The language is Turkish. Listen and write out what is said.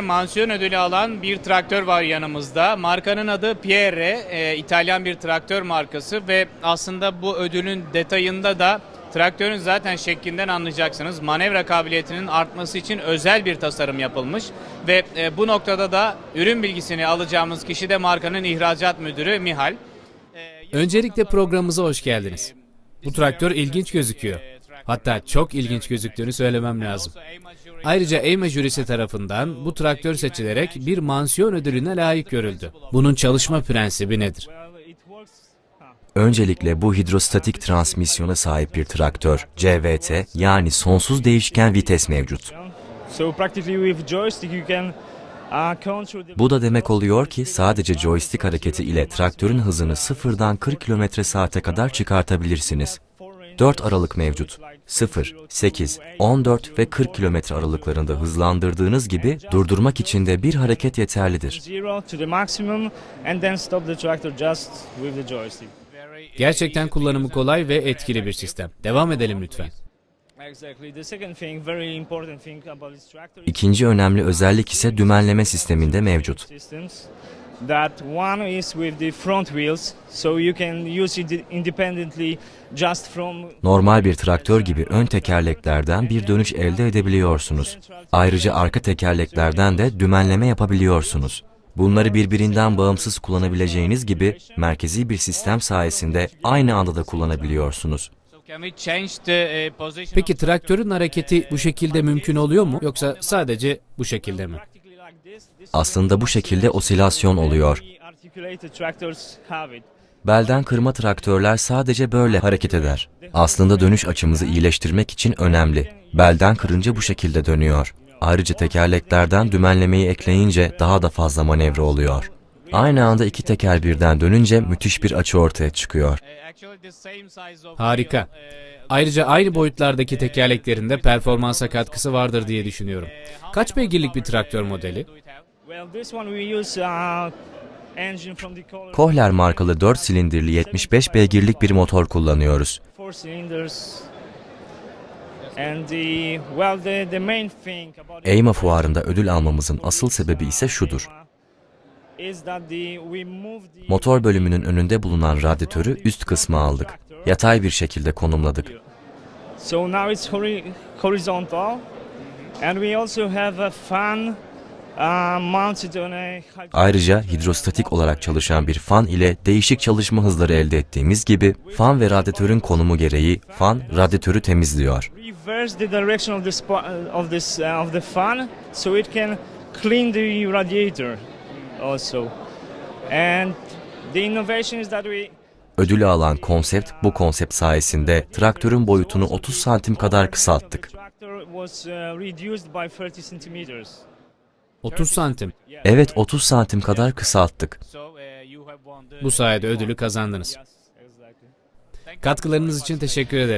Mansiyon ödülü alan bir traktör var yanımızda. Markanın adı Pierre, e, İtalyan bir traktör markası ve aslında bu ödülün detayında da traktörün zaten şeklinden anlayacaksınız. Manevra kabiliyetinin artması için özel bir tasarım yapılmış ve e, bu noktada da ürün bilgisini alacağımız kişi de markanın ihracat müdürü Mihal. E, Öncelikle programımıza hoş geldiniz. Bu traktör ilginç gözüküyor. Hatta çok ilginç gözüktüğünü söylemem lazım. Ayrıca EYMA jürisi tarafından bu traktör seçilerek bir mansiyon ödülüne layık görüldü. Bunun çalışma prensibi nedir? Öncelikle bu hidrostatik transmisyona sahip bir traktör, CVT yani sonsuz değişken vites mevcut. Uh, Bu da demek oluyor ki sadece joystick hareketi ile traktörün hızını sıfırdan 40 km saate kadar çıkartabilirsiniz. 4 aralık mevcut. 0, 8, 14 ve 40 km aralıklarında hızlandırdığınız gibi durdurmak için de bir hareket yeterlidir. Gerçekten kullanımı kolay ve etkili bir sistem. Devam edelim lütfen. İkinci önemli özellik ise dümenleme sisteminde mevcut. That one is with the front wheels, so you can use it independently just from Normal bir traktör gibi ön tekerleklerden bir dönüş elde edebiliyorsunuz. Ayrıca arka tekerleklerden de dümenleme yapabiliyorsunuz. Bunları birbirinden bağımsız kullanabileceğiniz gibi merkezi bir sistem sayesinde aynı anda da kullanabiliyorsunuz. Position Peki traktörün hareketi bu şekilde mümkün oluyor mu? Yoksa sadece bu şekilde mi? Aslında bu şekilde osilasyon oluyor. Belden kırma traktörler sadece böyle hareket eder. Aslında dönüş açımızı iyileştirmek için önemli. Belden kırınca bu şekilde dönüyor. Ayrıca tekerleklerden dümenlemeyi ekleyince daha da fazla manevra oluyor. Aynı anda iki teker birden dönünce müthiş bir açı ortaya çıkıyor. E, Harika. e, Ayrıca aynı boyutlardaki tekerleklerinde performansa katkısı vardır diye düşünüyorum. Kaç beygirlik bir traktör modeli? uh, Kohler markalı 4 silindirli 75 beygirlik bir motor kullanıyoruz. EYMA fuarında ödül almamızın asıl sebebi ise şudur. is that the we move the Motor bölümünün önünde bulunan radyatörü üst kısma aldık. Yatay bir şekilde konumladık. So now it's hori- horizontal, and we also have a fan uh, Ayrıca hidrostatik olarak çalışan bir fan ile değişik çalışma hızları elde ettiğimiz gibi fan ve radyatörün konumu gereği fan radyatörü temizliyor. Also. And the innovation is that we Ödülü alan konsept bu konsept sayesinde traktörün boyutunu 30 santim kadar kısalttık. tractor was uh, reduced by 30 centimeters. 30 santim. Evet 30 santim kadar kısalttık. The Bu sayede ödülü kazandınız. Katkılarınız için teşekkür ederim.